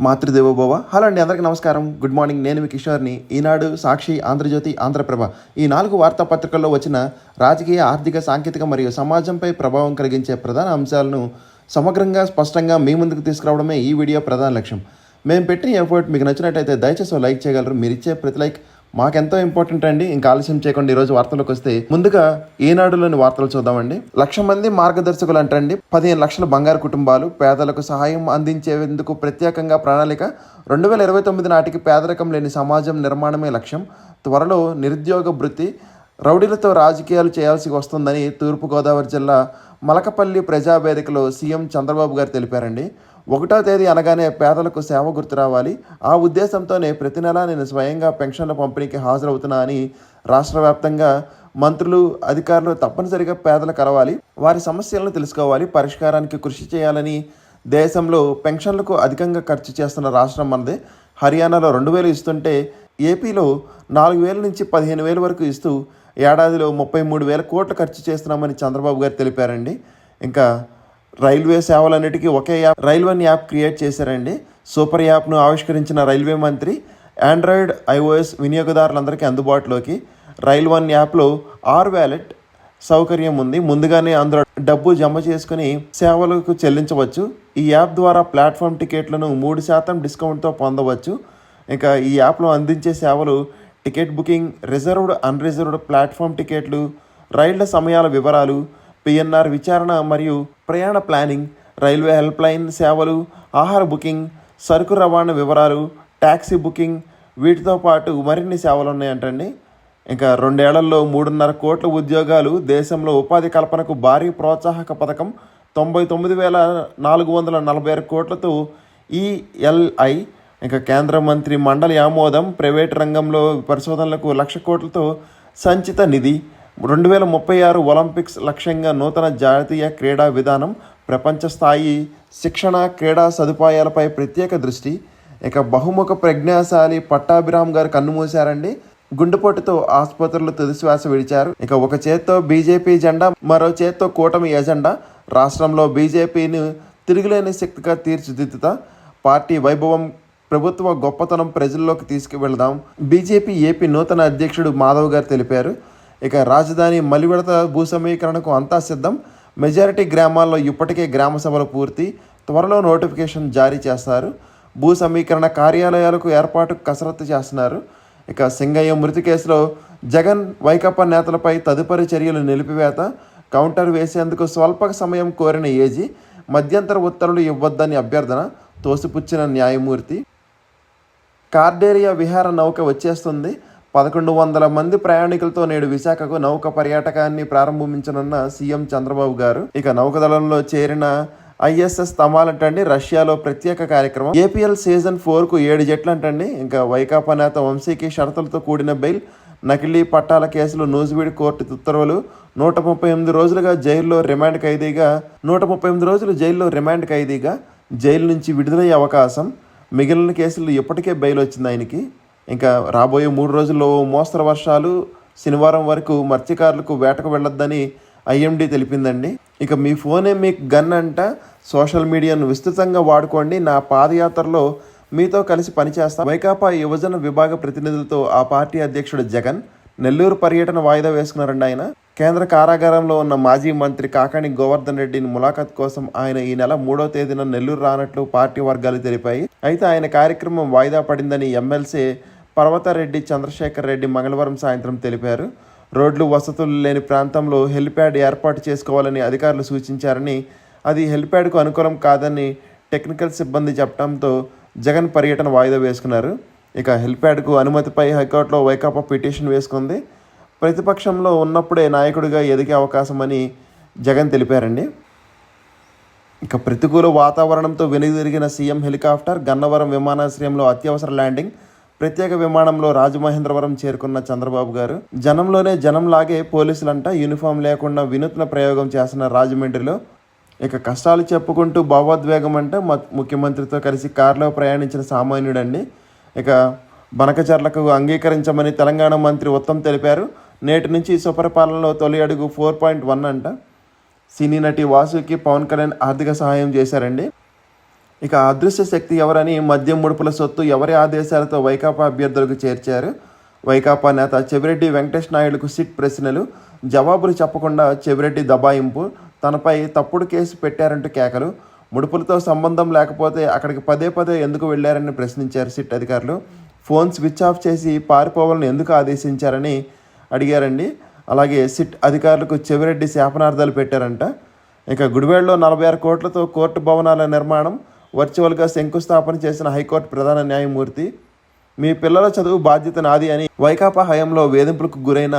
Matrudevobhava hello అండి అందరికీ నమస్కారం. Good morning. నేను మీ కిషోర్ని. ఈనాడు సాక్షి ఆంధ్రజ్యోతి ఆంధ్రప్రభ. ఈ నాలుగు వార్తాపత్రికల్లో వచ్చిన రాజకీయ ఆర్థిక సాంకేతిక మరియు సమాజంపై ప్రభావం కలిగించే ప్రధాన అంశాలను సమగ్రంగా స్పష్టంగా మీ ముందుకు తీసుకురావడమే ఈ వీడియో ప్రధాన లక్ష్యం. మేము పెట్టిన ఎఫర్ట్ మీకు నచ్చినట్టయితే దయచేసి లైక్ చేయగలరు. మీరు ఇచ్చే ప్రతి లైక్ మాకెంతో ఇంపార్టెంట్ అండి. ఇంకా ఆలస్యం చేయకుండా ఈరోజు వార్తలకు వస్తే ముందుగా ఈనాడులోని వార్తలు చూద్దామండి. లక్ష మంది మార్గదర్శకులు అంటండి పదిహేను లక్షల బంగారు కుటుంబాలు పేదలకు సహాయం అందించేందుకు ప్రత్యేకంగా ప్రణాళిక. రెండు వేల ఇరవై తొమ్మిది నాటికి పేదరికం లేని సమాజం నిర్మాణమే లక్ష్యం. త్వరలో నిరుద్యోగ భృతి రౌడీలతో రాజకీయాలు చేయాల్సి వస్తుందని తూర్పుగోదావరి జిల్లా మలకపల్లి ప్రజావేదికలో సీఎం చంద్రబాబు గారు తెలిపారండి. ఒకటో తేదీ అనగానే పేదలకు సేవ గుర్తు రావాలి. ఆ ఉద్దేశంతోనే ప్రతి నెలా నేను స్వయంగా పెన్షన్ల పంపిణీకి హాజరవుతున్నా అని రాష్ట్ర వ్యాప్తంగా మంత్రులు అధికారులు తప్పనిసరిగా పేదలు కలవాలి. వారి సమస్యలను తెలుసుకోవాలి. పరిష్కారానికి కృషి చేయాలని దేశంలో పెన్షన్లకు అధికంగా ఖర్చు చేస్తున్న రాష్ట్రం మనదే. హర్యానాలో రెండు వేలు ఇస్తుంటే ఏపీలో నాలుగు వేల నుంచి పదిహేను వేల వరకు ఇస్తూ ఏడాదిలో ముప్పై మూడు వేల కోట్లు ఖర్చు చేస్తున్నామని చంద్రబాబు గారు తెలిపారండి. ఇంకా రైల్వే సేవలన్నిటికీ ఒకే app rail one app create చేశారండి. సూపర్ యాప్ను ఆవిష్కరించిన రైల్వే మంత్రి ఆండ్రాయిడ్ ఐఓఎస్ వినియోగదారులందరికీ అందుబాటులోకి రైల్ వన్ యాప్లో ఆర్ వ్యాలెట్ సౌకర్యం ఉంది. ముందుగానే అందులో డబ్బు జమ చేసుకుని సేవలకు చెల్లించవచ్చు. ఈ యాప్ ద్వారా ప్లాట్ఫామ్ టికెట్లను మూడు శాతం డిస్కౌంట్తో పొందవచ్చు. ఇంకా ఈ యాప్లో అందించే సేవలు ticket booking reserved unreserved platform టికెట్లు రైళ్ళ సమయాల వివరాలు పిఎన్ఆర్ విచారణ మరియు ప్రయాణ ప్లానింగ్ రైల్వే హెల్ప్లైన్ సేవలు ఆహార బుకింగ్ సరుకు రవాణా వివరాలు ట్యాక్సీ బుకింగ్ వీటితో పాటు మరిన్ని సేవలు ఉన్నాయంటండి. ఇంకా రెండేళ్ళలో మూడున్నర కోట్ల ఉద్యోగాలు దేశంలో ఉపాధి కల్పనకు భారీ ప్రోత్సాహక పథకం తొంభై తొమ్మిది వేల నాలుగు వందల నలభై ఆరు కోట్లతో ఈఎల్ఐ ఇంకా కేంద్ర మంత్రి మండలి ఆమోదం ప్రైవేట్ రంగంలో పరిశోధనలకు లక్ష కోట్లతో సంచిత నిధి రెండు వేల ముప్పై ఆరు ఒలింపిక్స్ లక్ష్యంగా నూతన జాతీయ క్రీడా విధానం ప్రపంచ స్థాయి శిక్షణ క్రీడా సదుపాయాలపై ప్రత్యేక దృష్టి. ఇక బహుముఖ ప్రజ్ఞాశాలి పట్టాభిరామ్ గారు కన్నుమూశారండి గుండెపోటుతో ఆసుపత్రులు తుదిశ్వాస విడిచారు. ఇక ఒక చేత్తో బీజేపీ జెండా మరో చేత్తో కూటమి ఎజెండా. రాష్ట్రంలో బీజేపీని తిరుగులేని శక్తిగా తీర్చిదిద్దుతా పార్టీ వైభవం ప్రభుత్వ గొప్పతనం ప్రజల్లోకి తీసుకువెళదాం. బీజేపీ ఏపీ నూతన అధ్యక్షుడు మాధవ్ గారు తెలిపారు. ఇక రాజధాని మలివిడత భూ సమీకరణకు అంతా సిద్ధం. మెజారిటీ గ్రామాల్లో ఇప్పటికే గ్రామ సభలు పూర్తి. త్వరలో నోటిఫికేషన్ జారీ చేస్తారు. భూ సమీకరణ కార్యాలయాలకు ఏర్పాటు కసరత్తు చేస్తున్నారు. ఇక సింగయ్య మృతి కేసులో జగన్ వైకాపా నేతలపై తదుపరి చర్యలు నిలిపివేత. కౌంటర్ వేసేందుకు స్వల్ప సమయం కోరిన ఏజీ మధ్యంతర ఉత్తర్వులు ఇవ్వద్దని అభ్యర్థన తోసిపుచ్చిన న్యాయమూర్తి. కార్డేరియా విహార నౌక వచ్చేస్తుంది. పదకొండు వందల మంది ప్రయాణికులతో నేడు విశాఖకు నౌక పర్యాటకాన్ని ప్రారంభించనున్న సీఎం చంద్రబాబు గారు. ఇక నౌకదళంలో చేరిన ఐఎస్ఎస్ తమాలంటండి రష్యాలో ప్రత్యేక కార్యక్రమం. ఏపీఎల్ సీజన్ ఫోర్కు ఏడు జట్లు అంటండి ఇంకా వైకాపా నేత వంశీకి షరతులతో కూడిన బెయిల్ నకిలీ పట్టాల కేసులు నూజివీడు కోర్టు ఉత్తర్వులు నూట ముప్పై ఎనిమిది రోజులుగా జైల్లో రిమాండ్ ఖైదీగా నూట ముప్పై ఎనిమిది రోజులు జైల్లో రిమాండ్ ఖైదీగా జైలు నుంచి విడుదలయ్యే అవకాశం మిగిలిన కేసులు ఇప్పటికే బెయిల్ వచ్చింది ఆయనకి. ఇంకా రాబోయే మూడు రోజుల్లో మోస్తరు వర్షాలు శనివారం వరకు మత్స్యకారులకు వేటకు వెళ్ళొద్దని ఐఎండి తెలిపిందండి. ఇక మీ ఫోనే మీకు గన్ అంట. సోషల్ మీడియాను విస్తృతంగా వాడుకోండి. నా పాదయాత్రలో మీతో కలిసి పనిచేస్తా. వైకాపా యువజన విభాగ ప్రతినిధులతో ఆ పార్టీ అధ్యక్షుడు జగన్ నెల్లూరు పర్యటన వాయిదా వేసుకున్నారండి ఆయన. కేంద్ర కారాగారంలో ఉన్న మాజీ మంత్రి కాకాణి గోవర్ధన్ రెడ్డిని ములాఖత్ కోసం ఆయన ఈ నెల మూడో తేదీన నెల్లూరు రానట్లు పార్టీ వర్గాలు తెలిపాయి. అయితే ఆయన కార్యక్రమం వాయిదా పడిందని ఎమ్మెల్సీ పర్వతారెడ్డి చంద్రశేఖర్ రెడ్డి మంగళవారం సాయంత్రం తెలిపారు. రోడ్లు వసతులు లేని ప్రాంతంలో హెలిప్యాడ్ ఏర్పాటు చేసుకోవాలని అధికారులు సూచించారని అది హెలిప్యాడ్కు అనుకూలం కాదని టెక్నికల్ సిబ్బంది చెప్పడంతో జగన్ పర్యటన వాయిదా వేసుకున్నారు. ఇక హెలిప్యాడ్కు అనుమతిపై హైకోర్టులో వైకాపా పిటిషన్ వేసుకుంది. ప్రతిపక్షంలో ఉన్నప్పుడే నాయకుడిగా ఎదిగే అవకాశమని జగన్ తెలిపారండి. ఇక ప్రతికూల వాతావరణంతో వెనుదిరిగిన సీఎం హెలికాప్టర్ గన్నవరం విమానాశ్రయంలో అత్యవసర ల్యాండింగ్ ప్రత్యేక విమానంలో రాజమహేంద్రవరం చేరుకున్న చంద్రబాబు గారు జనంలోనే జనంలాగే పోలీసులంట యూనిఫామ్ లేకుండా వినూత్న ప్రయోగం చేస్తున్న రాజమండ్రిలో ఇక కష్టాలు చెప్పుకుంటూ భావోద్వేగం అంటే ముఖ్యమంత్రితో కలిసి కారులో ప్రయాణించిన సామాన్యుడండి. ఇక బనకచర్లకు అంగీకరించమని తెలంగాణ మంత్రి ఉత్తమ్ తెలిపారు. నేటి నుంచి సుపరిపాలనలో తొలి అడుగు ఫోర్ పాయింట్ వన్ అంట. సినీ నటి వాసుకి పవన్ కళ్యాణ్ ఆర్థిక సహాయం చేశారండి. ఇక అదృశ్య శక్తి ఎవరని మద్యం ముడుపుల సొత్తు ఎవరి ఆదేశాలతో వైకాపా అభ్యర్థులకు చేర్చారు. వైకాపా నేత చెవిరెడ్డి వెంకటేష్ నాయుడుకు సిట్ ప్రశ్నలు జవాబులు చెప్పకుండా చెవిరెడ్డి దబాయింపు తనపై తప్పుడు కేసు పెట్టారంటూ కేకలు ముడుపులతో సంబంధం లేకపోతే అక్కడికి పదే పదే ఎందుకు వెళ్ళారని ప్రశ్నించారు సిట్ అధికారులు. ఫోన్ స్విచ్ ఆఫ్ చేసి పారిపోవాలని ఎందుకు ఆదేశించారని అడిగారండి. అలాగే సిట్ అధికారులకు చెవిరెడ్డి శాపనార్థాలు పెట్టారంట. ఇక గుడివాడలో నలభై ఆరు కోట్లతో కోర్టు భవనాల నిర్మాణం వర్చువల్గా శంకుస్థాపన చేసిన హైకోర్టు ప్రధాన న్యాయమూర్తి మీ పిల్లల చదువు బాధ్యత నాది అని వైకాపా హయాంలో వేధింపులకు గురైన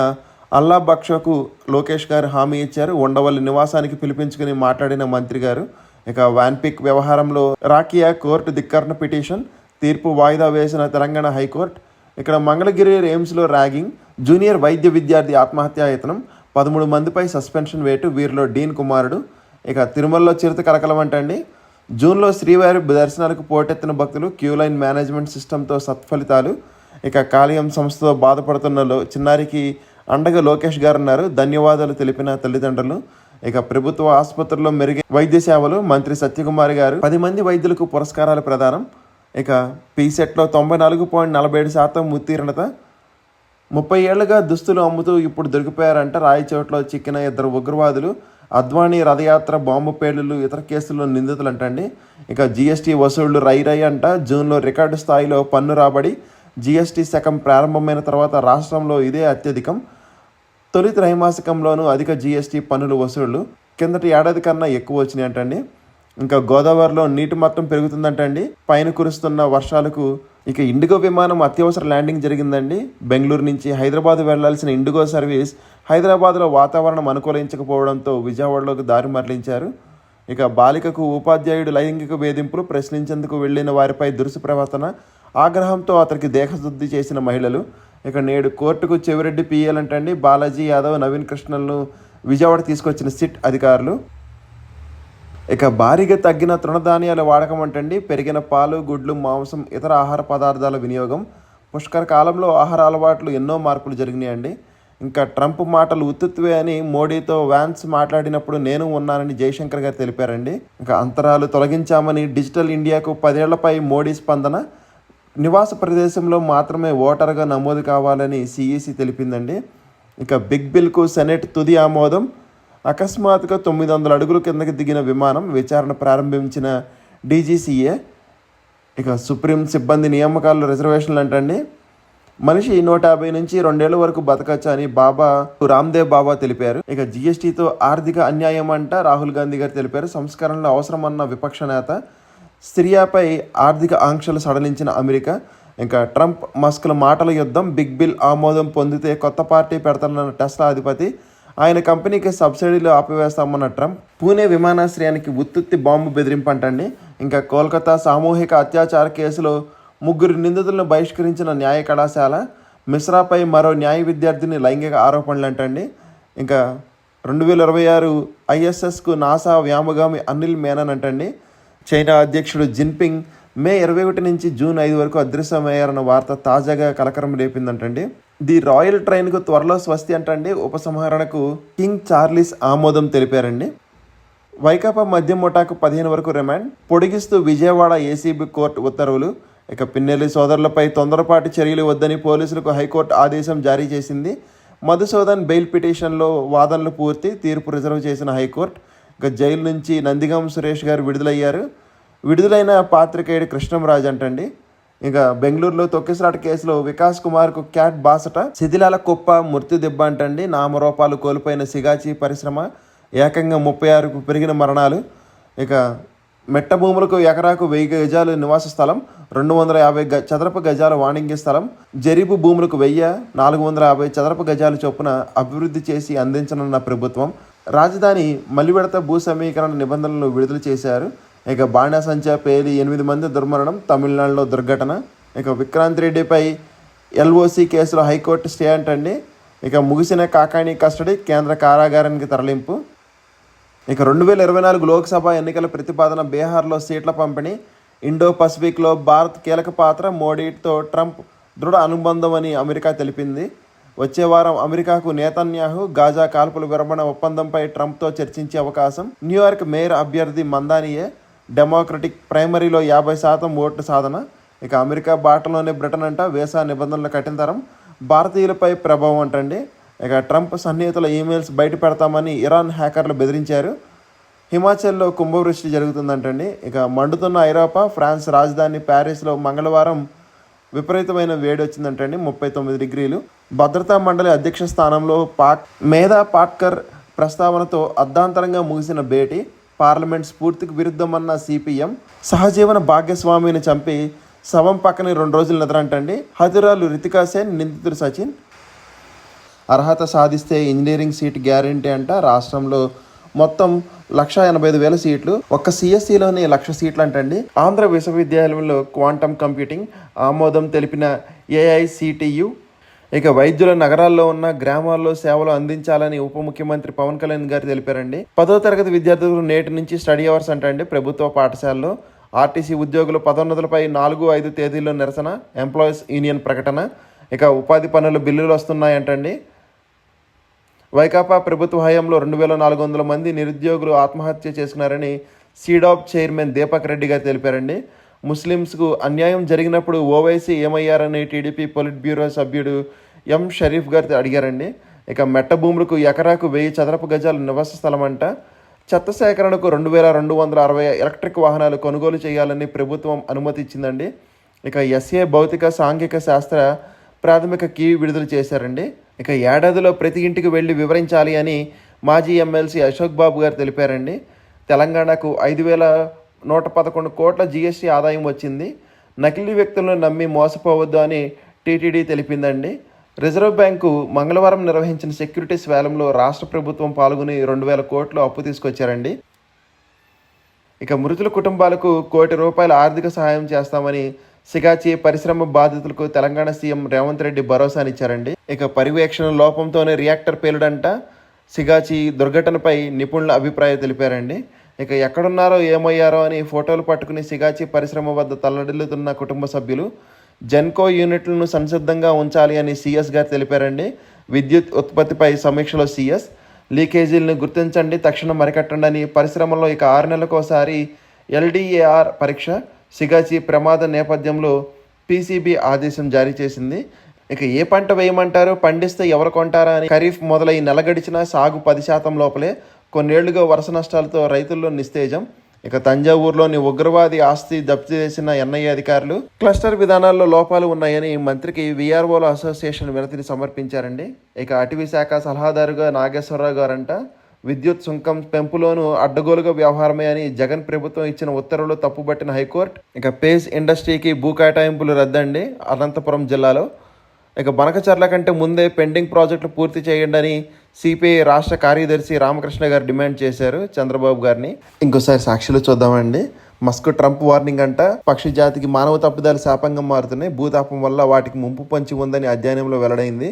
అల్లా బక్షకు లోకేష్ గారు హామీ ఇచ్చారు. ఉండవల్లి నివాసానికి పిలిపించుకుని మాట్లాడిన మంత్రి గారు ఇక వాన్పిక్ వ్యవహారంలో రాకియా కోర్టు ధిక్కరణ పిటిషన్ తీర్పు వాయిదా వేసిన తెలంగాణ హైకోర్టు ఇక్కడ మంగళగిరి ఎయిమ్స్లో ర్యాగింగ్ జూనియర్ వైద్య విద్యార్థి ఆత్మహత్యాయతనం పదమూడు మందిపై సస్పెన్షన్ వేటు వీరిలో డీన్ కుమారుడు. ఇక తిరుమలలో చిరుత కలకలం అంటండి. జూన్లో శ్రీవారి దర్శనాలకు పోటెత్తిన భక్తులు క్యూ లైన్ మేనేజ్మెంట్ సిస్టంతో సత్ఫలితాలు. ఇక కాళీయం సంస్థతో బాధపడుతున్న లో చిన్నారికి అండగా లోకేష్ గారు ఉన్నారు ధన్యవాదాలు తెలిపిన తల్లిదండ్రులు. ఇక ప్రభుత్వ ఆసుపత్రుల్లో మెరుగే వైద్య సేవలు మంత్రి సత్యకుమార్ గారు. పది మంది వైద్యులకు పురస్కారాలు ప్రదానం. ఇక పీసెట్లో తొంభై నాలుగు పాయింట్ నలభై ఏడు శాతం ఉత్తీర్ణత. ముప్పై ఏళ్ళుగా దుస్తులు అమ్ముతూ ఇప్పుడు దొరికిపోయారంట. రాయచోట్లో చిక్కిన ఇద్దరు ఉగ్రవాదులు. అద్వానీ రథయాత్ర బాంబు పేలులు ఇతర కేసుల్లో నిందితులు అంటండి ఇక జీఎస్టీ వసూళ్ళు రై రై అంట. జూన్లో రికార్డు స్థాయిలో పన్ను రాబడి జీఎస్టీ శకం ప్రారంభమైన తర్వాత రాష్ట్రంలో ఇదే అత్యధికం. తొలి త్రైమాసికంలోనూ అధిక జీఎస్టీ పన్నులు వసూళ్ళు. కిందటి ఏడాది కన్నా ఎక్కువ వచ్చినాయి అంటండి ఇంకా గోదావరిలో నీటి మట్టం పెరుగుతుందంటండి. పైన కురుస్తున్న వర్షాలకు ఇక ఇండిగో విమానం అత్యవసర ల్యాండింగ్ జరిగిందండి. బెంగళూరు నుంచి హైదరాబాద్ వెళ్ళాల్సిన ఇండిగో సర్వీస్ హైదరాబాద్లో వాతావరణం అనుకూలించకపోవడంతో విజయవాడలోకి దారి మరలించారు. ఇక బాలికకు ఉపాధ్యాయుడు లైంగిక వేధింపులు ప్రశ్నించేందుకు వెళ్ళిన వారిపై దురుసు ప్రవర్తన ఆగ్రహంతో అతనికి దేహశుద్ధి చేసిన మహిళలు. ఇక నేడు కోర్టుకు చెవిరెడ్డి అంటండి బాలాజీ యాదవ్ నవీన్ కృష్ణలను విజయవాడ తీసుకొచ్చిన సిట్ అధికారులు. ఇక భారీగా తగ్గిన తృణధాన్యాల వాడకం అంటండి. పెరిగిన పాలు గుడ్లు మాంసం ఇతర ఆహార పదార్థాల వినియోగం. పుష్కర కాలంలో ఆహార అలవాట్లు ఎన్నో మార్పులు జరిగినాయండి. ఇంకా ట్రంప్ మాటలు ఉత్తుత్వే అని మోడీతో వ్యాన్స్ మాట్లాడినప్పుడు నేను ఉన్నానని జయశంకర్ గారు తెలిపారండి. ఇంకా అంతరాలు తొలగించామని డిజిటల్ ఇండియాకు పదేళ్ళపై మోడీ స్పందన. నివాస ప్రదేశంలో మాత్రమే ఓటర్గా నమోదు కావాలని సిఈసి తెలిపిందండి. ఇక బిగ్ బిల్కు సెనెట్ తుది ఆమోదం. అకస్మాత్తుగా తొమ్మిది వందల అడుగుల కిందకి దిగిన విమానం విచారణ ప్రారంభించిన డీజీసీఏ ఇక సుప్రీం సిబ్బంది నియామకాల్లో రిజర్వేషన్లు అంటండి. మనిషి నూట యాభై నుంచి రెండేళ్ళ వరకు బతకచ్చు అని బాబా రామ్దేవ్ బాబా తెలిపారు. ఇక జిఎస్టీతో ఆర్థిక అన్యాయం అంట రాహుల్ గాంధీ గారు తెలిపారు. సంస్కరణలు అవసరమన్న విపక్ష నేత సిరియాపై ఆర్థిక ఆంక్షలు సడలించిన అమెరికా. ఇంకా ట్రంప్ మస్క్ల మాటల యుద్ధం బిగ్ బిల్ ఆమోదం పొందితే కొత్త పార్టీ పెడతానన్న టెస్లా అధిపతి ఆయన కంపెనీకి సబ్సిడీలు ఆపివేస్తామన్న ట్రంప్ పూణే విమానాశ్రయానికి ఉత్తుత్తి బాంబు బెదిరింపు అంటండి ఇంకా కోల్కతా సామూహిక అత్యాచార కేసులో ముగ్గురు నిందితులను బహిష్కరించిన న్యాయ కళాశాల మిశ్రాపై మరో న్యాయ విద్యార్థిని లైంగిక ఆరోపణలు అంటండి ఇంకా రెండు వేల ఇరవై ఆరు ఐఎస్ఎస్కు నాసా వ్యామగామి అనిల్ మేనన్ అంటండి చైనా అధ్యక్షుడు జిన్పింగ్ మే ఇరవై ఒకటి నుంచి జూన్ ఐదు వరకు అదృశ్యమయ్యారన్న వార్త తాజాగా కలకరం రేపిందంటండి. ది రాయల్ ట్రైన్కు త్వరలో స్వస్తి అంటండి. ఉపసంహరణకు కింగ్ చార్లీస్ ఆమోదం తెలిపారండి. వైకాపా మద్యం ముఠాకు పదిహేను వరకు రిమాండ్. పొడిగిస్తూ విజయవాడ ఏసీబీ కోర్టు ఉత్తర్వులు. ఇక పిన్నెల్లి సోదరులపై తొందరపాటు చర్యలు వద్దని పోలీసులకు హైకోర్టు ఆదేశం జారీ చేసింది. మధుసూదన్ బెయిల్ పిటిషన్లో వాదనలు పూర్తి తీర్పు రిజర్వ్ చేసిన హైకోర్టు. ఇక జైలు నుంచి నందిగం సురేష్ గారు విడుదలయ్యారు. విడుదలైన పాత్రికేయుడు కృష్ణంరాజు అంటండి. ఇక బెంగళూరులో తొక్కిసలాట కేసులో వికాస్ కుమార్కు క్యాట్ బాసట శిథిలాల కుప్ప మృత్యు దెబ్బ అంటండి. నామరూపాలు కోల్పోయిన సిగాచి పరిశ్రమ ఏకంగా ముప్పై ఆరుకు పెరిగిన మరణాలు. ఇక మెట్ట భూములకు ఎకరాకు వెయ్యి గజాలు నివాస స్థలం రెండు వందల యాభై గ చదరపు గజాల వాణిజ్య స్థలం జరీబు భూములకు వెయ్యి నాలుగు వందల యాభై చదరపు గజాల చొప్పున అభివృద్ధి చేసి అందించనున్న ప్రభుత్వం. రాజధాని మలివిడత భూ సమీకరణ నిబంధనలు విడుదల చేశారు. ఇక బాణాసంచా పేలి ఎనిమిది మంది దుర్మరణం తమిళనాడులో దుర్ఘటన. ఇక విక్రాంత్ రెడ్డిపై ఎల్ఓసి కేసులో హైకోర్టు స్టే అంటండి. ఇక ముగిసిన కాకాణి కస్టడీ కేంద్ర కారాగారానికి తరలింపు. ఇక రెండు వేల ఇరవై నాలుగు లోక్సభ ఎన్నికల ప్రతిపాదన బీహార్లో సీట్ల పంపిణీ. ఇండో పసిఫిక్లో భారత్ కీలక పాత్ర మోడీతో ట్రంప్ దృఢ అనుబంధం అని అమెరికా తెలిపింది. వచ్చే వారం అమెరికాకు నేతన్యాహు గాజా కాల్పుల విరమణ ఒప్పందంపై ట్రంప్తో చర్చించే అవకాశం. న్యూయార్క్ మేయర్ అభ్యర్థి మందానియే డెమోక్రటిక్ ప్రైమరీలో యాభై శాతం ఓట్ల సాధన. ఇక అమెరికా బాటలోనే బ్రిటన్ అంట వేసా నిబంధనలు కఠినతరం భారతీయులపై ప్రభావం అంటండి. ఇక ట్రంప్ సన్నిహితుల ఈమెయిల్స్ బయట పెడతామని ఇరాన్ హ్యాకర్లు బెదిరించారు. హిమాచల్లో కుంభవృష్టి జరుగుతుందంటండి. ఇక మండుతున్న ఐరోపా ఫ్రాన్స్ రాజధాని ప్యారిస్లో మంగళవారం విపరీతమైన వేడి వచ్చిందంటండి ముప్పై తొమ్మిది డిగ్రీలు. భద్రతా మండలి అధ్యక్ష స్థానంలో పాక్ మేధా పాట్కర్ ప్రస్తావనతో అర్ధాంతరంగా ముగిసిన భేటీ. పార్లమెంట్ స్ఫూర్తికి విరుద్ధమన్న సిపిఎం సహజీవన భాగ్యస్వామిని చంపి శవం పక్కనే రెండు రోజులు నిద్రంటండి. హతురాలు రితికా సేన్ నిందితుడు సచిన్. అర్హత సాధిస్తే ఇంజనీరింగ్ సీట్ గ్యారంటీ అంట రాష్ట్రంలో మొత్తం లక్ష ఎనభై ఐదు వేల సీట్లు. ఒక్క సిఎస్సిలోని లక్ష సీట్లు అంటండి ఆంధ్ర విశ్వవిద్యాలయంలో క్వాంటమ్ కంప్యూటింగ్ ఆమోదం తెలిపిన ఏఐసిటియు ఇక వైద్యుల నగరాల్లో ఉన్న గ్రామాల్లో సేవలు అందించాలని ఉప ముఖ్యమంత్రి పవన్ కళ్యాణ్ గారు తెలిపారండి. పదో తరగతి విద్యార్థులు నేటి నుంచి స్టడీ అవర్స్ అంటండి ప్రభుత్వ పాఠశాలలో. ఆర్టీసీ ఉద్యోగులు పదోన్నతులపై నాలుగు ఐదు తేదీల్లో నిరసన ఎంప్లాయీస్ యూనియన్ ప్రకటన ఇక ఉపాధి పనుల బిల్లులు వస్తున్నాయంటండి వైకాపా ప్రభుత్వ హయాంలో రెండు వేల నాలుగు వందల మంది నిరుద్యోగులు ఆత్మహత్య చేసుకున్నారని సీడాప్ చైర్మన్ దీపక్ రెడ్డి గారు తెలిపారండి. ముస్లిమ్స్కు అన్యాయం జరిగినప్పుడు ఓవైసీ ఏమయ్యారని టీడీపీ పొలిట్ బ్యూరో సభ్యుడు ఎం షరీఫ్ గారు అడిగారండి. ఇక మెట్ట భూములకు ఎకరాకు వెయ్యి చదరపు గజాల నివాస స్థలం అంట చెత్త సేకరణకు రెండు వేల రెండు వందల అరవై ఎలక్ట్రిక్ వాహనాలు కొనుగోలు చేయాలని ప్రభుత్వం అనుమతి ఇచ్చిందండి ఇక ఎస్ఏ భౌతిక సాంఘిక శాస్త్ర ప్రాథమిక కీ విడుదల చేశారండి. ఇక ఏడాదిలో ప్రతి ఇంటికి వెళ్ళి వివరించాలి అని మాజీ ఎమ్మెల్సీ అశోక్ బాబు గారు తెలిపారండి. తెలంగాణకు ఐదు వేల నూట పదకొండు కోట్ల జీఎస్టీ ఆదాయం వచ్చింది. నకిలీ వ్యక్తులను నమ్మి మోసపోవద్దు అని టీటీడీ తెలిపిందండి. రిజర్వ్ బ్యాంకు మంగళవారం నిర్వహించిన సెక్యూరిటీస్ వేలంలో రాష్ట్ర ప్రభుత్వం పాల్గొని రెండు వేల కోట్లు అప్పు తీసుకొచ్చారండి. ఇక మృతుల కుటుంబాలకు కోటి రూపాయల ఆర్థిక సహాయం చేస్తామని సిగాచి పరిశ్రమ బాధితులకు తెలంగాణ సీఎం రేవంత్ రెడ్డి భరోసానిచ్చారండి ఇక పర్యవేక్షణ లోపంతోనే రియాక్టర్ పేలుడంట. సిగాచి దుర్ఘటనపై నిపుణుల అభిప్రాయం తెలిపారండి. ఇక ఎక్కడున్నారో ఏమయ్యారో అని ఫోటోలు పట్టుకుని సిగాచి పరిశ్రమ వద్ద తల్లడిల్లుతున్న కుటుంబ సభ్యులు జెన్కో యూనిట్లను సంసిద్ధంగా ఉంచాలి అని సీఎస్ గారు తెలిపారండి. విద్యుత్ ఉత్పత్తిపై సమీక్షలో సీఎస్. లీకేజీలను గుర్తించండి తక్షణం అరికట్టండి అని పరిశ్రమలో ఇక ఆరు నెలలకోసారి ఎల్డిఏఆర్ పరీక్ష సిగాచి ప్రమాద నేపథ్యంలో పీసీబీ ఆదేశం జారీ చేసింది. ఇక ఏ పంట వేయమంటారు? పండిస్తే ఎవరు కొంటారా అని ఖరీఫ్ మొదలై నెల గడిచినా సాగు పది శాతం లోపలే. కొన్నేళ్ళుగా వరుస నష్టాలతో రైతుల్లో నిస్తేజం. ఇక తంజావూరులోని ఉగ్రవాది ఆస్తి జప్తు చేసిన ఎన్ఐఏ అధికారులు క్లస్టర్ విధానాల్లో లోపాలు ఉన్నాయని మంత్రికి విఆర్ఓల అసోసియేషన్ వినతిని సమర్పించారండి. ఇక అటవీ శాఖ సలహాదారుగా నాగేశ్వరరావు గారంట విద్యుత్ సుంకం పెంపులోను అడ్డగోలుగా వ్యవహారమే అని జగన్ ప్రభుత్వం ఇచ్చిన ఉత్తర్వులు తప్పుబట్టిన హైకోర్టు. ఇక పేస్ ఇండస్ట్రీకి భూ కేటాయింపులు రద్దండి అనంతపురం జిల్లాలో. ఇక బనకచర్ల కంటే ముందే పెండింగ్ ప్రాజెక్టులు పూర్తి చేయండి అని సిపిఐ రాష్ట్ర కార్యదర్శి రామకృష్ణ గారు డిమాండ్ చేశారు చంద్రబాబు గారిని. ఇంకోసారి సాక్షులు చూద్దామండి. మస్క్ ట్రంప్ వార్నింగ్ అంట పక్షి జాతికి మానవ తప్పిదాలు శాపంగా మారుతున్నాయి. భూతాపం వల్ల వాటికి ముంపు పంచి ఉందని అధ్యయనంలో వెల్లడైంది.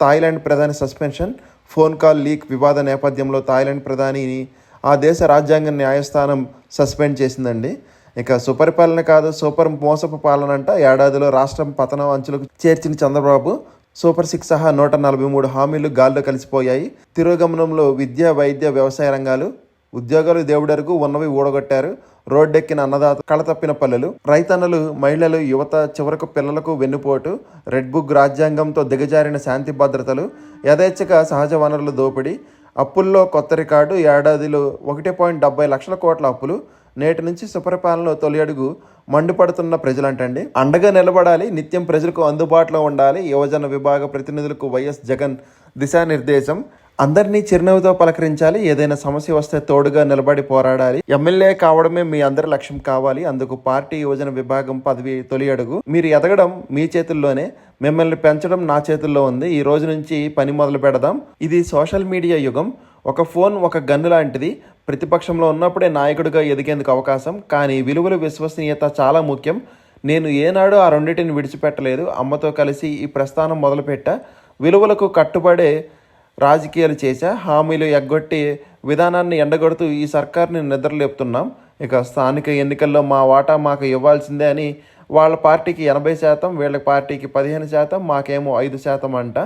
థాయిలాండ్ ప్రధాని సస్పెన్షన్ ఫోన్ కాల్ లీక్ వివాద నేపథ్యంలో థాయిలాండ్ ప్రధానిని ఆ దేశ రాజ్యాంగ న్యాయస్థానం సస్పెండ్ చేసిందండి. ఇక సుపరిపాలన కాదు సూపర్ మోసపు పాలన అంట. ఏడాదిలో రాష్ట్రం పతనం అంచులకు చేర్చిన చంద్రబాబు. సూపర్ సిక్స్ సహా నూట నలభై మూడు హామీలు గాల్లో కలిసిపోయాయి. తిరోగమనంలో విద్య వైద్య వ్యవసాయ రంగాలు ఉద్యోగాలు దేవుడరుగు ఉన్నవి ఊడగొట్టారు. రోడ్డెక్కిన అన్నదాత కళతప్పిన పల్లెలు. రైతన్నలు మహిళలు యువత చివరకు పిల్లలకు వెన్నుపోటు రెడ్ బుక్ రాజ్యాంగంతో దిగజారిన శాంతి భద్రతలు యథేచ్ఛగా సహజ వనరుల దోపిడీ అప్పుల్లో కొత్త రికార్డు ఏడాదిలో ఒకటి పాయింట్ డెబ్బై లక్షల కోట్ల అప్పులు నేటి నుంచి సుపరిపాలనలో తొలి అడుగు మండిపడుతున్న ప్రజలంటండి. అండగా నిలబడాలి నిత్యం ప్రజలకు అందుబాటులో ఉండాలి యువజన విభాగ ప్రతినిధులకు వైఎస్ జగన్ దిశానిర్దేశం. అందరినీ చిరునవ్వుతో పలకరించాలి ఏదైనా సమస్య వస్తే తోడుగా నిలబడి పోరాడాలి. ఎమ్మెల్యే కావడమే మీ అందరి లక్ష్యం కావాలి. అందుకు పార్టీ యువజన విభాగం పదవి తొలి అడుగు. మీరు ఎదగడం మీ చేతుల్లోనే మిమ్మల్ని పెంచడం నా చేతుల్లో ఉంది. ఈ రోజు నుంచి పని మొదలు పెడదాం. ఇది సోషల్ మీడియా యుగం. ఒక ఫోన్ ఒక గన్ను లాంటిది. ప్రతిపక్షంలో ఉన్నప్పుడే నాయకుడిగా ఎదిగేందుకు అవకాశం. కానీ విలువల విశ్వసనీయత చాలా ముఖ్యం. నేను ఏనాడు ఆ రెండింటిని విడిచిపెట్టలేదు. అమ్మతో కలిసి ఈ ప్రస్థానం మొదలుపెట్టా. విలువలకు కట్టుబడే రాజకీయాలు చేశా. హామీలు ఎగ్గొట్టి విధానాన్ని ఎండగొడుతూ ఈ సర్కార్ని నిద్రలేపుతున్నాం. ఇక స్థానిక ఎన్నికల్లో మా వాటా మాకు ఇవ్వాల్సిందే అని వాళ్ళ పార్టీకి ఎనభై శాతం వీళ్ళ పార్టీకి పదిహేను శాతం మాకేమో ఐదు శాతం అంట.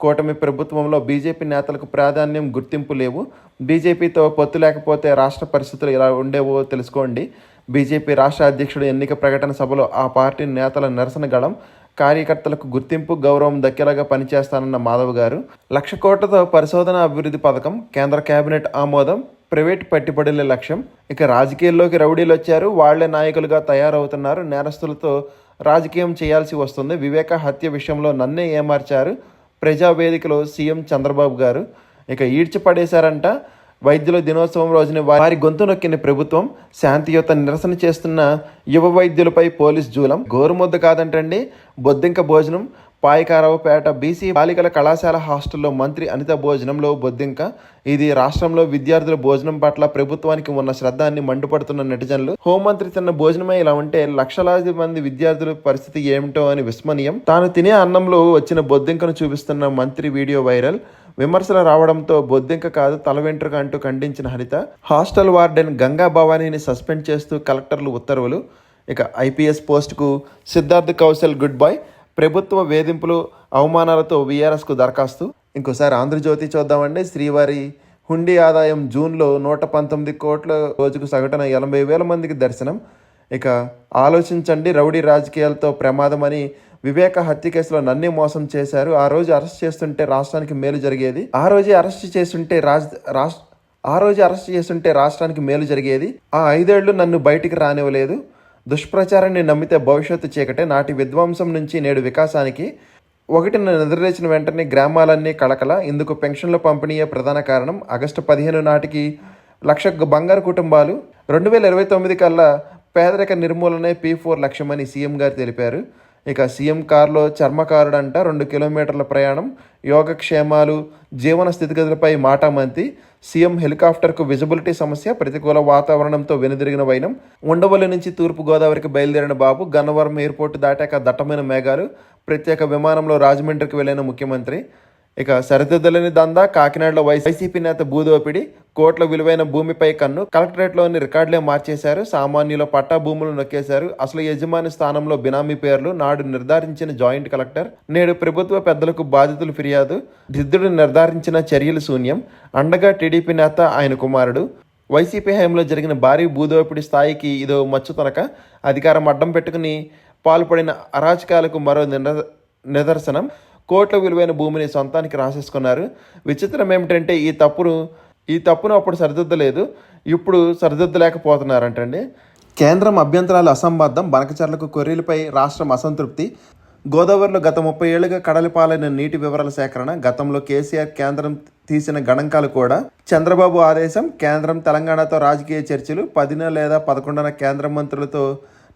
కూటమి ప్రభుత్వంలో బీజేపీ నేతలకు ప్రాధాన్యం గుర్తింపు లేవు. బీజేపీతో పొత్తు లేకపోతే రాష్ట్ర పరిస్థితులు ఎలా ఉండేవో తెలుసుకోండి. బీజేపీ రాష్ట్ర అధ్యక్షుడు ఎన్నిక ప్రకటన సభలో ఆ పార్టీ నేతల నిరసన గళం కార్యకర్తలకు గుర్తింపు గౌరవం దక్కేలాగా పనిచేస్తానన్న మాధవ్ గారు. లక్ష కోట్లతో పరిశోధన అభివృద్ధి పథకం కేంద్ర కేబినెట్ ఆమోదం ప్రైవేట్ పెట్టుబడుల లక్ష్యం. ఇక రాజకీయాల్లోకి రౌడీలు వచ్చారు వాళ్ళే నాయకులుగా తయారవుతున్నారు. నేరస్తులతో రాజకీయం చేయాల్సి వస్తుంది. వివేక హత్య విషయంలో నన్నే ఏమార్చారు. ప్రజావేదికలో సీఎం చంద్రబాబు గారు ఇక ఈడ్చిపడేశారంట. వైద్యుల దినోత్సవం రోజున వారి గొంతు నొక్కిన ప్రభుత్వం శాంతియుత నిరసన చేస్తున్న యువ వైద్యులపై పోలీస్ జూలం. గోరుముద్ద కాదంటండి. బొద్దింక భోజనం పాయకారావుపేట బీసీ బాలికల కళాశాల హాస్టల్లో మంత్రి అనిత భోజనంలో బొద్దింక. ఇది రాష్ట్రంలో విద్యార్థుల భోజనం పట్ల ప్రభుత్వానికి ఉన్న శ్రద్ధాన్ని మండిపడుతున్న నెటిజన్లు. హోంమంత్రి తిన్న భోజనమే ఇలా ఉంటే లక్షలాది మంది విద్యార్థుల పరిస్థితి ఏమిటో అని విస్మనీయం తాను తినే అన్నంలో వచ్చిన బొద్దింకను చూపిస్తున్న మంత్రి వీడియో వైరల్. విమర్శలు రావడంతో బొద్దింక కాదు తల వెంట్రుక అంటూ ఖండించిన హరిత హాస్టల్ వార్డెన్ గంగా భవానీని సస్పెండ్ చేస్తూ కలెక్టర్లు ఉత్తర్వులు. ఇక ఐపీఎస్ పోస్టుకు సిద్ధార్థ్ కౌశల్ గుడ్ బాయ్. ప్రభుత్వ వేధింపులు అవమానాలతో వీఆర్ఎస్కు దరఖాస్తు. ఇంకోసారి ఆంధ్రజ్యోతి చూద్దామండి. శ్రీవారి హుండీ ఆదాయం జూన్లో నూట పంతొమ్మిది కోట్ల రోజుకు సగటున ఎనభై వేల మందికి దర్శనం. ఇక ఆలోచించండి రౌడీ రాజకీయాలతో ప్రమాదమని వివేక హత్య కేసులో నన్నే మోసం చేశారు. ఆ రోజు అరెస్ట్ చేస్తుంటే రాష్ట్రానికి మేలు జరిగేది. ఆ రోజే అరెస్ట్ చేస్తుంటే రాజ్ రాష్ట్ర ఆ రోజు అరెస్ట్ చేస్తుంటే రాష్ట్రానికి మేలు జరిగేది. ఆ ఐదేళ్ళు నన్ను బయటికి రానివ్వలేదు. దుష్ప్రచారాన్ని నమ్మితే భవిష్యత్తు చీకటే. నాటి విధ్వంసం నుంచి నేడు వికాసానికి ఒకటిన నిద్రలేచిన వెంటనే గ్రామాలన్నీ కళకళ. ఇందుకు పెన్షన్ల పంపిణీయే ప్రధాన కారణం ఆగస్టు పదిహేను నాటికి లక్ష బంగారు కుటుంబాలు. రెండు వేల ఇరవై తొమ్మిది కల్లా పేదరిక నిర్మూలనే పీ ఫోర్ లక్ష్యమని సీఎం గారు తెలిపారు. ఇక సీఎం కారులో చర్మకారుడంట రెండు కిలోమీటర్ల ప్రయాణం యోగక్షేమాలు జీవన స్థితిగతులపై మాటామంతి సీఎం హెలికాప్టర్కు విజిబిలిటీ సమస్య ప్రతికూల వాతావరణంతో వెనుదిరిగిన వైనం. ఉండవల్లి నుంచి తూర్పుగోదావరికి బయలుదేరిన బాబు గన్నవరం ఎయిర్పోర్ట్ దాటాక దట్టమైన మేఘాలు. ప్రత్యేక విమానంలో రాజమండ్రికి వెళ్ళిన ముఖ్యమంత్రి. ఇక సరిదిద్దలేని దందా కాకినాడలో వైసీపీ నేత భూదోపిడి కోట్ల విలువైన భూమిపై కన్ను కలెక్టరేట్లోని రికార్డులే మార్చేశారు సామాన్యుల పట్టా భూములు నొక్కేశారు. అసలు యజమాని స్థానంలో బినామీ పేర్లు నాడు నిర్ధారించిన జాయింట్ కలెక్టర్ నేడు ప్రభుత్వ పెద్దలకు బాధితులు ఫిర్యాదు దిద్దుడు నిర్ధారించిన చర్యలు శూన్యం అండగా టీడీపీ నేత ఆయన కుమారుడు. వైసీపీ హయాంలో జరిగిన భారీ భూదోపిడి స్థాయికి ఇదో మచ్చుతనక అధికారం అడ్డం పెట్టుకుని పాల్పడిన అరాచకాలకు మరో నిర- నిదర్శనం. కోట్ల విలువైన భూమిని సొంతానికి రాసేసుకున్నారు. విచిత్రం ఏమిటంటే ఈ తప్పును ఈ తప్పును అప్పుడు సరిదిద్దలేదు. ఇప్పుడు సరిదిద్దలేకపోతున్నారంటండి. కేంద్రం అభ్యంతరాలు అసంబద్ధం బనకచర్లకు కొర్రీలపై రాష్ట్రం అసంతృప్తి. గోదావరిలో గత ముప్పై ఏళ్ళుగా కడలిపాలైన నీటి వివరాల సేకరణ గతంలో కేసీఆర్ కేంద్రం తీసిన గణాంకాలు కూడా. చంద్రబాబు ఆదేశం కేంద్రం తెలంగాణతో రాజకీయ చర్చలు పదిన లేదా పదకొండున కేంద్ర మంత్రులతో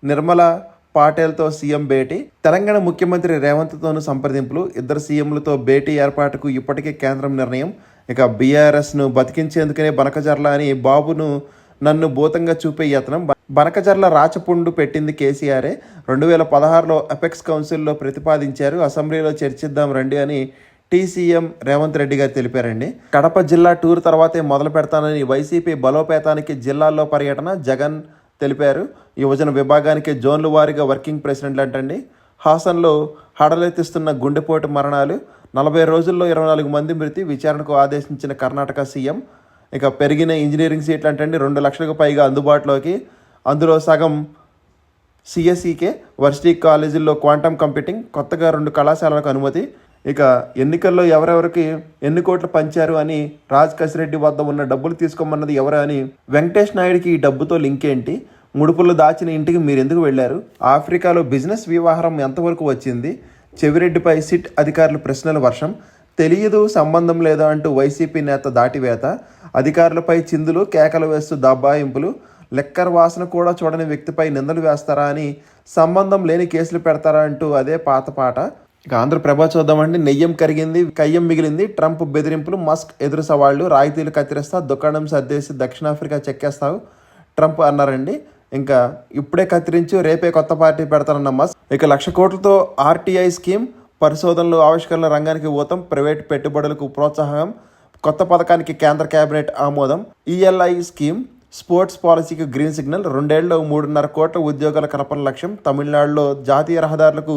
నిర్మల పాటేల్తో సీఎం భేటీ తెలంగాణ ముఖ్యమంత్రి రేవంత్తోనూ సంప్రదింపులు ఇద్దరు సీఎంలతో భేటీ ఏర్పాటుకు ఇప్పటికే కేంద్రం నిర్ణయం. ఇక బీఆర్ఎస్ను బతికించేందుకనే బనకజర్ల అని బాబును నన్ను భూతంగా చూపే యత్నం. బనకజర్ల రాచపుండు పెట్టింది కేసీఆరే. రెండు వేల పదహారులో అపెక్స్ కౌన్సిల్లో ప్రతిపాదించారు. అసెంబ్లీలో చర్చిద్దాం రండి అని టీసీఎం రేవంత్ రెడ్డి గారు తెలిపారండి. కడప జిల్లా టూర్ తర్వాతే మొదలు పెడతానని వైసీపీ బలోపేతానికి జిల్లాల్లో పర్యటన. జగన్ తెలిపారు. యువజన విభాగానికి జోన్ల వారీగా వర్కింగ్ ప్రెసిడెంట్లు అంటండి. హాసన్లో హడలెత్తిస్తున్న గుండెపోటు మరణాలు నలభై రోజుల్లో ఇరవై నాలుగు మంది మృతి విచారణకు ఆదేశించిన కర్ణాటక సీఎం. ఇక పెరిగిన ఇంజనీరింగ్ సీట్లు అంటండి రెండు లక్షలకు పైగా అందుబాటులోకి. అందులో సగం సిఎస్ఈకే వర్సిటీ కాలేజీల్లో క్వాంటమ్ కంప్యూటింగ్ కొత్తగా రెండు కళాశాలలకు అనుమతి. ఇక ఎన్నికల్లో ఎవరెవరికి ఎన్ని కోట్లు పంచారు అని రాజ్ కసిరెడ్డి వద్ద ఉన్న డబ్బులు తీసుకోమన్నది ఎవరు అని వెంకటేష్ నాయుడికి ఈ డబ్బుతో లింక్ ఏంటి? ముడుపులు దాచిన ఇంటికి మీరు ఎందుకు వెళ్ళారు? ఆఫ్రికాలో బిజినెస్ వ్యవహారం ఎంతవరకు వచ్చింది? చెవిరెడ్డిపై సిట్ అధికారుల ప్రశ్నల వర్షం. తెలియదు సంబంధం లేదా అంటూ వైసీపీ నేత దాటివేత. అధికారులపై చిందులు కేకలు వేస్తూ దబ్బాయింపులు. లెక్కర్ వాసన కూడా చూడని వ్యక్తిపై నిందలు వేస్తారా అని సంబంధం లేని కేసులు పెడతారా అంటూ అదే పాత పాట. ఇక ఆంధ్రప్రభ చూద్దామండి. నెయ్యం కరిగింది కయ్యం మిగిలింది. ట్రంప్ బెదిరింపులు మస్క్ ఎదురు సవాళ్ళు. రాయితీలు కత్తిరిస్తా దుకాణం సర్దేసి దక్షిణాఫ్రికా చెక్కేస్తావు. ట్రంప్ అన్నారండి. ఇంకా ఇప్పుడే కత్తిరించు రేపే కొత్త పార్టీ పెడతానన్న మస్క్. ఇక లక్ష కోట్లతో ఆర్టీఐ స్కీమ్ పరిశోధనలు ఆవిష్కరణ రంగానికి ఊతం ప్రైవేట్ పెట్టుబడులకు ప్రోత్సాహం కొత్త పథకానికి కేంద్ర కేబినెట్ ఆమోదం. ఈఎల్ఐ స్కీమ్ స్పోర్ట్స్ పాలసీకి గ్రీన్ సిగ్నల్ రెండేళ్ళలో మూడున్నర కోట్ల ఉద్యోగాల కల్పన లక్ష్యం. తమిళనాడులో జాతీయ రహదారులకు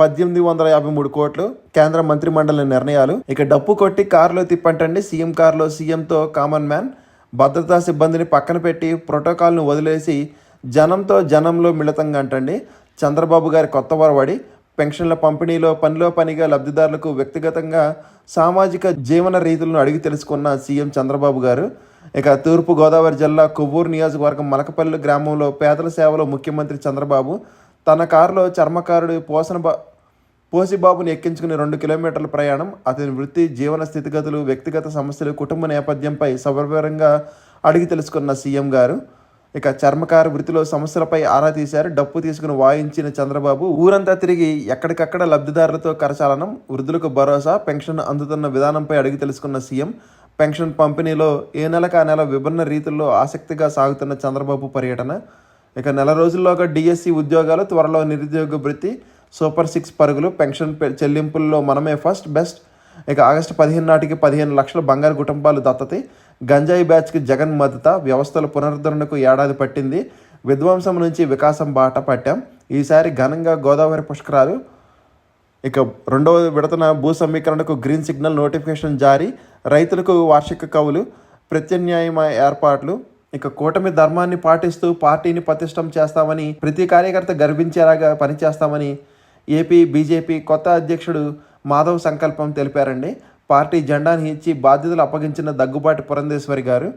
పద్దెనిమిది వందల యాభై మూడు కోట్లు కేంద్ర మంత్రి మండలి నిర్ణయాలు. ఇక డప్పు కొట్టి కారులో తిప్పంటండి. సీఎం కారులో సీఎంతో కామన్ మ్యాన్. భద్రతా సిబ్బందిని పక్కన పెట్టి ప్రోటోకాల్ను వదిలేసి జనంతో జనంలో మిళితంగా అంటండి. చంద్రబాబు గారి కొత్త వరవడి. పెన్షన్ల పంపిణీలో పనిలో పనిగా లబ్ధిదారులకు వ్యక్తిగతంగా సామాజిక జీవన రీతులను అడిగి తెలుసుకున్న సీఎం చంద్రబాబు గారు. ఇక తూర్పు గోదావరి జిల్లా కొవ్వూరు నియోజకవర్గం మలకపల్లి గ్రామంలో పేదల సేవలో ముఖ్యమంత్రి చంద్రబాబు తన కారులో చర్మకారుడు పోసన పోసిబాబుని ఎక్కించుకుని రెండు కిలోమీటర్ల ప్రయాణం అతని వృత్తి జీవన స్థితిగతులు వ్యక్తిగత సమస్యలు కుటుంబ నేపథ్యంపై సవివరంగా అడిగి తెలుసుకున్న సీఎం గారు ఇక చర్మకార వృత్తిలో సమస్యలపై ఆరా తీశారు. డప్పు తీసుకుని వాయించిన చంద్రబాబు ఊరంతా తిరిగి ఎక్కడికక్కడ లబ్ధిదారులతో కరచాలనం వృద్ధులకు భరోసా పెన్షన్ అందుతున్న విధానంపై అడిగి తెలుసుకున్న సీఎం పెన్షన్ పంపిణీలో ఏ నెలకు ఆ నెల విభిన్న రీతుల్లో ఆసక్తిగా సాగుతున్న చంద్రబాబు పర్యటన ఇక నెల రోజుల్లోగా డిఎస్సి ఉద్యోగాలు త్వరలో నిరుద్యోగ వృత్తి సూపర్ సిక్స్ పరుగులు పెన్షన్ పె- చెల్లింపుల్లో మనమే ఫస్ట్ బెస్ట్. ఇక ఆగస్టు పదిహేను నాటికి పదిహేను లక్షల బంగారు కుటుంబాలు దత్తతి. గంజాయి బ్యాచ్కి జగన్ మద్దత వ్యవస్థల పునరుద్ధరణకు ఏడాది పట్టింది. విధ్వంసం నుంచి వికాసం బాట పట్టాం. ఈసారి ఘనంగా గోదావరి పుష్కరాలు. ఇక రెండవ విడతన భూ సమీకరణకు గ్రీన్ సిగ్నల్ నోటిఫికేషన్ జారీ. రైతులకు వార్షిక కవులు ప్రత్యామ్నాయ ఏర్పాట్లు. ఇక కూటమి ధర్మాన్ని పాటిస్తూ పార్టీని పతిష్టం చేస్తామని ప్రతి కార్యకర్త గర్వించేలాగా పనిచేస్తామని ఏపీ బీజేపీ కొత్త అధ్యక్షుడు మాధవ్ సంకల్పం తెలిపారండి. పార్టీ జెండాని ఇచ్చి బాధ్యతలు అప్పగించిన దగ్గుబాటి పురంధేశ్వరి గారు.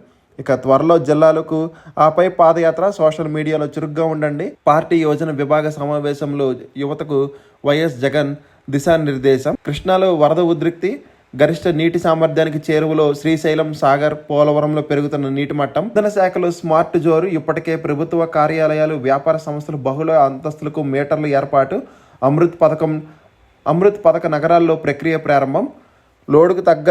ఇక త్వరలో జిల్లాలకు ఆపై పాదయాత్ర సోషల్ మీడియాలో చురుగ్గా ఉండండి. పార్టీ యోజన విభాగ సమావేశంలో యువతకు వైఎస్ జగన్ దిశానిర్దేశం. కృష్ణాలో వరద ఉద్రిక్తి గరిష్ట నీటి సామర్థ్యానికి చేరువలో శ్రీశైలం సాగర్ పోలవరంలో పెరుగుతున్న నీటి మట్టం. ఇంధన శాఖలో స్మార్ట్ జోరు ఇప్పటికే ప్రభుత్వ కార్యాలయాలు వ్యాపార సంస్థలు బహుళ అంతస్తులకు మీటర్లు ఏర్పాటు. అమృత్ పథకం అమృత్ పథక నగరాల్లో ప్రక్రియ ప్రారంభం. లోడుకు తగ్గ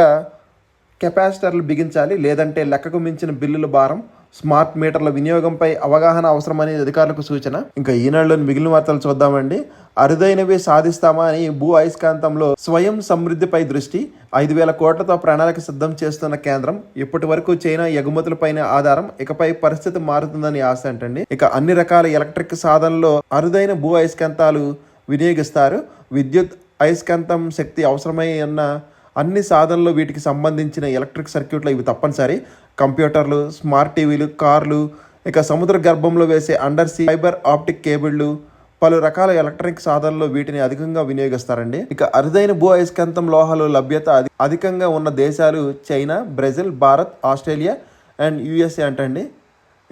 కెపాసిటర్లు బిగించాలి లేదంటే లెక్కకు మించిన బిల్లుల భారం. స్మార్ట్ మీటర్ల వినియోగంపై అవగాహన అవసరమని అధికారులకు సూచన. ఇంకా ఈనాడులోని మిగిలిన వార్తలు చూద్దామండి. అరుదైనవి సాధిస్తామా అని భూ అయస్కాంతంలో స్వయం సమృద్ధిపై దృష్టి. ఐదు వేల కోట్లతో ప్రణాళిక సిద్ధం చేస్తున్న కేంద్రం. ఇప్పటి వరకు చైనా ఎగుమతులపైన ఆధారం. ఇకపై పరిస్థితి మారుతుందని ఆశ అంటండి. ఇక అన్ని రకాల ఎలక్ట్రిక్ సాధనలో అరుదైన భూ అయస్కాంతాలు వినియోగిస్తారు. విద్యుత్ అయస్కాంతం శక్తి అవసరమై ఉన్న అన్ని సాధనలు వీటికి సంబంధించిన ఎలక్ట్రిక్ సర్క్యూట్లు ఇవి తప్పనిసరి. కంప్యూటర్లు స్మార్ట్ టీవీలు కార్లు ఇక సముద్ర గర్భంలో వేసే అండర్ సీ ఫైబర్ ఆప్టిక్ కేబుళ్ళు పలు రకాల ఎలక్ట్రానిక్ సాధనలు వీటిని అధికంగా వినియోగిస్తారండి. ఇక అరుదైన భూ అయస్కాంతం లోహాలు లభ్యత అధి- అధికంగా ఉన్న దేశాలు China Brazil Bharat Australia and USA అంటండి.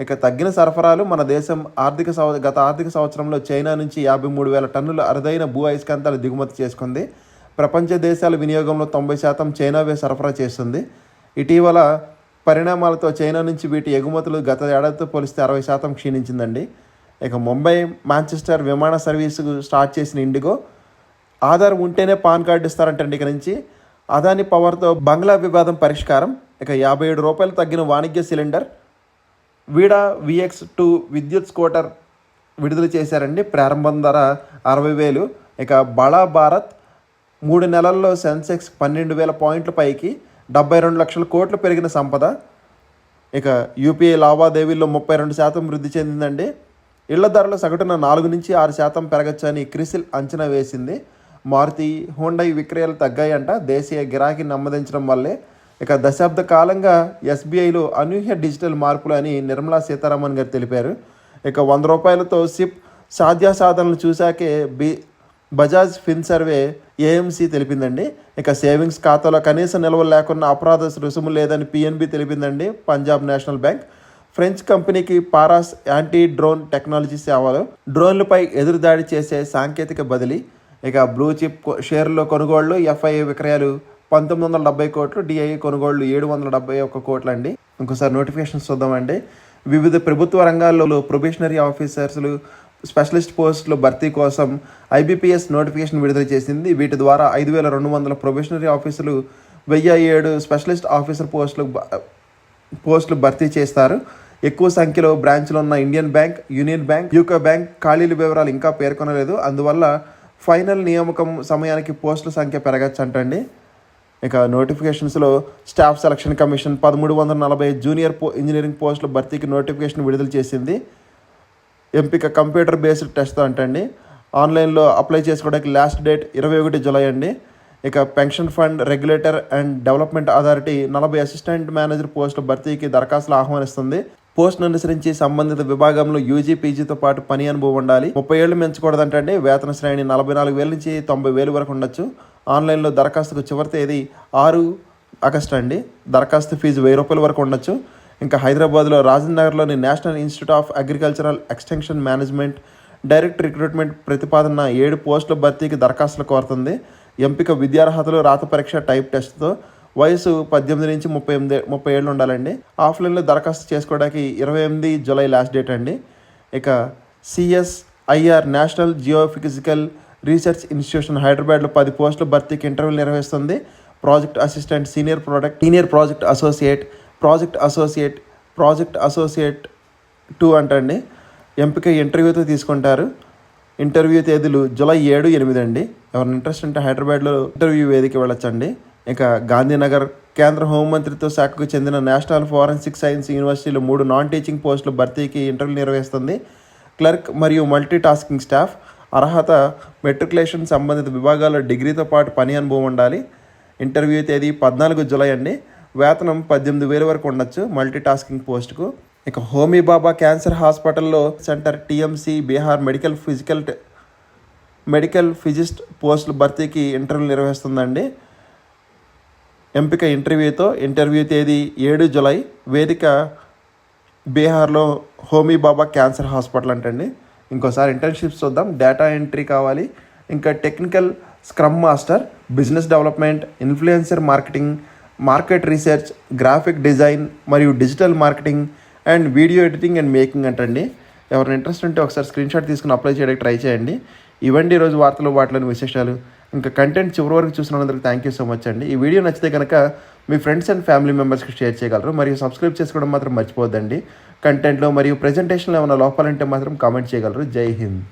ఇక తగ్గిన సరఫరాలు మన దేశం ఆర్థిక సంవ గత ఆర్థిక సంవత్సరంలో చైనా నుంచి యాభై మూడు వేల టన్నుల అరుదైన భూ అయస్కాంతాలు దిగుమతి చేసుకుంది. ప్రపంచ దేశాల వినియోగంలో తొంభై శాతం చైనావే సరఫరా చేస్తుంది. ఇటీవల పరిణామాలతో చైనా నుంచి వీటి ఎగుమతులు గత ఏడాదితో పోలిస్తే అరవై శాతం క్షీణించిందండి. ఇక ముంబై మాంచెస్టర్ విమాన సర్వీసు స్టార్ట్ చేసిన ఇండిగో ఆధార్ ఉంటేనే పాన్ కార్డు ఇస్తారంటండి ఇక నుంచి. అదాని పవర్తో బంగ్లా వివాదం పరిష్కారం. ఇక యాభై ఏడు రూపాయలు తగ్గిన వాణిజ్య సిలిండర్ వీడా విఎక్స్ టూ విద్యుత్ స్కూటర్ విడుదల చేశారండి. ప్రారంభం ధర అరవై వేలు. ఇక బళా భారత్ మూడు నెలల్లో సెన్సెక్స్ పన్నెండు వేల పాయింట్ల పైకి డెబ్బై రెండు లక్షల కోట్లు పెరిగిన సంపద. ఇక యూపీఐ లావాదేవీల్లో ముప్పై రెండు శాతం వృద్ధి చెందిందండి. ఇళ్ళ ధరలు సగటున నాలుగు నుంచి ఆరు శాతం పెరగచ్చని క్రిసిల్ అంచనా వేసింది. మారుతి హోండై విక్రయాలు తగ్గాయంట. దేశీయ గిరాకీ నమ్మదించడం వల్లే ఇక దశాబ్ద కాలంగా ఎస్బీఐలో అనూహ్య డిజిటల్ మార్పులు అని నిర్మలా సీతారామన్ గారు తెలిపారు. ఇక వంద రూపాయలతో సిప్ సాధ్యాసాధనలు చూశాకే బి బజాజ్ ఫిన్ సర్వే ఏఎంసీ తెలిపిందండి. ఇక సేవింగ్స్ ఖాతాలో కనీస నిల్వలు లేకుండా అపరాధ రుసుము లేదని పిఎన్బి తెలిపిందండి పంజాబ్ నేషనల్ బ్యాంక్. ఫ్రెంచ్ కంపెనీకి పారాస్ యాంటీ డ్రోన్ టెక్నాలజీ సేవలు డ్రోన్లపై ఎదురుదాడి చేసే సాంకేతిక బదిలీ ఇక బ్లూ చిప్ కొ- షేర్ల కొనుగోళ్ళు ఎఫ్ఐఏ విక్రయాలు పంతొమ్మిది వందల డెబ్బై కోట్లు డిఐఏ కొనుగోళ్ళు ఏడు వందల డెబ్బై ఒక్క కోట్లు అండి ఇంకోసారి నోటిఫికేషన్స్ చూద్దామండి. వివిధ ప్రభుత్వ రంగాల్లో ప్రొబేషనరీ ఆఫీసర్స్లు స్పెషలిస్ట్ పోస్టుల భర్తీ కోసం ఐబీపీఎస్ నోటిఫికేషన్ విడుదల చేసింది. వీటి ద్వారా ఐదు వేల రెండు వందల ప్రొబేషనరీ ఆఫీసులు వెయ్యి ఏడు స్పెషలిస్ట్ ఆఫీసర్ పోస్టులు పోస్టులు భర్తీ చేస్తారు. ఎక్కువ సంఖ్యలో బ్రాంచ్లు ఉన్న Indian bank union bank UCO bank ఖాళీల వివరాలు ఇంకా పేర్కొనలేదు. అందువల్ల ఫైనల్ నియామకం సమయానికి పోస్టుల సంఖ్య పెరగచ్చు అంటండి ఇక నోటిఫికేషన్స్లో స్టాఫ్ సెలక్షన్ కమిషన్ పదమూడు వందల నలభై జూనియర్ పో ఇంజనీరింగ్ పోస్టుల భర్తీకి నోటిఫికేషన్ విడుదల చేసింది. ఎంపిక కంప్యూటర్ బేస్డ్ టెస్ట్ అంటండి. ఆన్లైన్లో అప్లై చేసుకోవడానికి లాస్ట్ డేట్ ఇరవై ఒకటి జులై అండి. ఇక pension fund regulator and development authority నలభై అసిస్టెంట్ మేనేజర్ పోస్టుల భర్తీకి దరఖాస్తులు ఆహ్వానిస్తుంది. పోస్ట్ను అనుసరించి సంబంధిత విభాగంలో యూజీ పీజీతో పాటు పని అనుభవం ఉండాలి. ముప్పై ఏళ్ళు మించకూడదంటే వేతన శ్రేణి నలభై నాలుగు వేల నుంచి తొంభై వేలు వరకు ఉండొచ్చు. ఆన్లైన్లో దరఖాస్తుకు చివరి తేదీ ఆరు ఆగస్టు అండి. దరఖాస్తు ఫీజు వెయ్యి రూపాయల వరకు ఉండొచ్చు. ఇంకా హైదరాబాద్లో రాజేంద్ర నగర్లోని national institute of agricultural extension management direct recruitment ప్రతిపాదన ఏడు పోస్టుల భర్తీకి దరఖాస్తులు కోరుతుంది. ఎంపిక విద్యార్హతలు రాత పరీక్ష టైప్ టెస్ట్తో వయసు పద్దెనిమిది నుంచి ముప్పై ఎనిమిది ముప్పై ఏళ్ళు ఉండాలండి. ఆఫ్లైన్లో దరఖాస్తు చేసుకోవడానికి ఇరవై ఎనిమిది జూలై లాస్ట్ డేట్ అండి. ఇక CSIR national geophysical research institution హైదరాబాద్లో పది పోస్టుల భర్తీకి ఇంటర్వ్యూలు నిర్వహిస్తుంది. Project assistant senior product senior project associate project associate project associate two అంటండి. ఎంపిక ఇంటర్వ్యూతో తీసుకుంటారు. ఇంటర్వ్యూ తేదీలు జూలై ఏడు ఎనిమిది అండి. ఎవరిని ఇంట్రెస్ట్ ఉంటే హైదరాబాద్లో ఇంటర్వ్యూ వేదిక వెళ్ళొచ్చండి. ఇంకా గాంధీనగర్ కేంద్ర హోంమంత్రిత్వ శాఖకు చెందిన నేషనల్ ఫోరెన్సిక్ సైన్స్ యూనివర్సిటీలో మూడు నాన్ టీచింగ్ పోస్టుల భర్తీకి ఇంటర్వ్యూ నిర్వహిస్తుంది. క్లర్క్ మరియు మల్టీ టాస్కింగ్ స్టాఫ్ అర్హత మెట్రికులేషన్ సంబంధిత విభాగాల్లో డిగ్రీతో పాటు పని అనుభవం ఉండాలి. ఇంటర్వ్యూ తేదీ పద్నాలుగు జూలై అండి. వేతనం పద్దెనిమిది వేల వరకు ఉండొచ్చు మల్టీ టాస్కింగ్ పోస్ట్కు. ఇక హోమీ బాబా క్యాన్సర్ హాస్పిటల్లో centre TMC Bihar medical physical medical physicist పోస్టుల భర్తీకి ఇంటర్వ్యూ నిర్వహిస్తుందండి. ఎంపిక ఇంటర్వ్యూతో ఇంటర్వ్యూ తేదీ ఏడు జులై. వేదిక బీహార్లో హోమీ బాబా క్యాన్సర్ హాస్పిటల్ అంటండి. ఇంకోసారి ఇంటర్న్షిప్స్ చూద్దాం. డేటా ఎంట్రీ కావాలి. ఇంకా technical scrum master business development influencer marketing market research graphic design మరియు digital marketing and video editing and making అంటండి. ఎవరైనా ఇంట్రెస్ట్ ఉంటే ఒకసారి స్క్రీన్ షాట్ తీసుకుని అప్లై చేయడానికి ట్రై చేయండి. ఇవ్వండి ఈరోజు వార్తలు వాటిలోని విశేషాలు. ఇంకా కంటెంట్ చివరి వరకు చూసినందుకు థ్యాంక్ యూ సో మచ్ అండి. ఈ వీడియో నచ్చితే కనుక మీ ఫ్రెండ్స్ అండ్ ఫ్యామిలీ మెంబర్స్కి షేర్ చేయగలరు. మరియు సబ్స్క్రైబ్ చేసుకోవడం మాత్రం మర్చిపోద్దండి కంటెంట్లో మరియు ప్రజెంటేషన్లో ఏమైనా లోపాలంటే మాత్రం కామెంట్ చేయగలరు. జై హింద్.